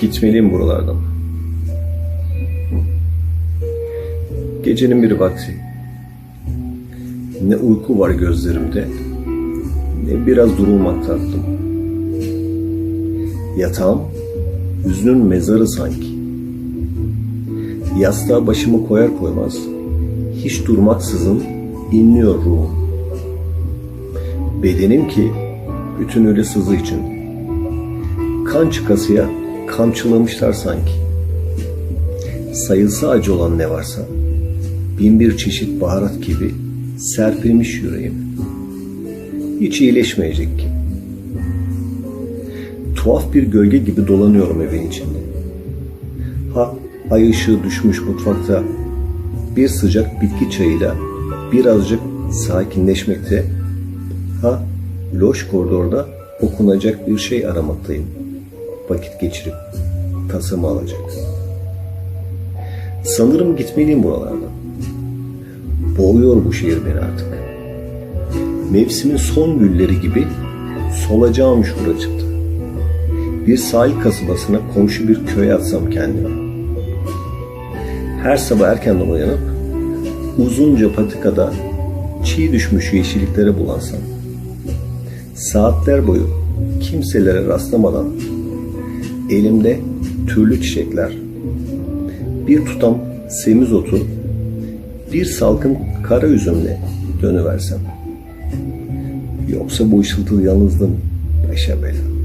Gitmeliyim buralardan. Gecenin bir vakti. Ne uyku var gözlerimde, ne biraz durulmak tattım. Yatağım, hüznün mezarı sanki. Yastığa başımı koyar koymaz, hiç durmaksızın inliyor ruhum. Bedenim ki bütün ölü sızı için. Kan çıkasıya kamçılamışlar sanki. Sayılsa acı olan ne varsa, bin bir çeşit baharat gibi serpilmiş yüreğim. Hiç iyileşmeyecek ki. Tuhaf bir gölge gibi dolanıyorum evin içinde. Ha ay ışığı düşmüş mutfakta bir sıcak bitki çayıyla birazcık sakinleşmekte. Ha loş koridorda okunacak bir şey aramaktayım. Vakit geçirip tasımı alacak. Sanırım gitmeliyim buralardan. Boğuyor bu şehir beni artık. Mevsimin son gülleri gibi solacağım şuracıkta. Bir sahil kasabasına komşu bir köye atsam kendimi. Her sabah erkenden uyanıp uzunca patikada çiğ düşmüş yeşilliklere bulansam. Saatler boyu kimselere rastlamadan elimde türlü çiçekler, bir tutam semizotu, bir salkım kara üzümle dönüversem. Yoksa bu ışıltılı yalnızlığım başa bela.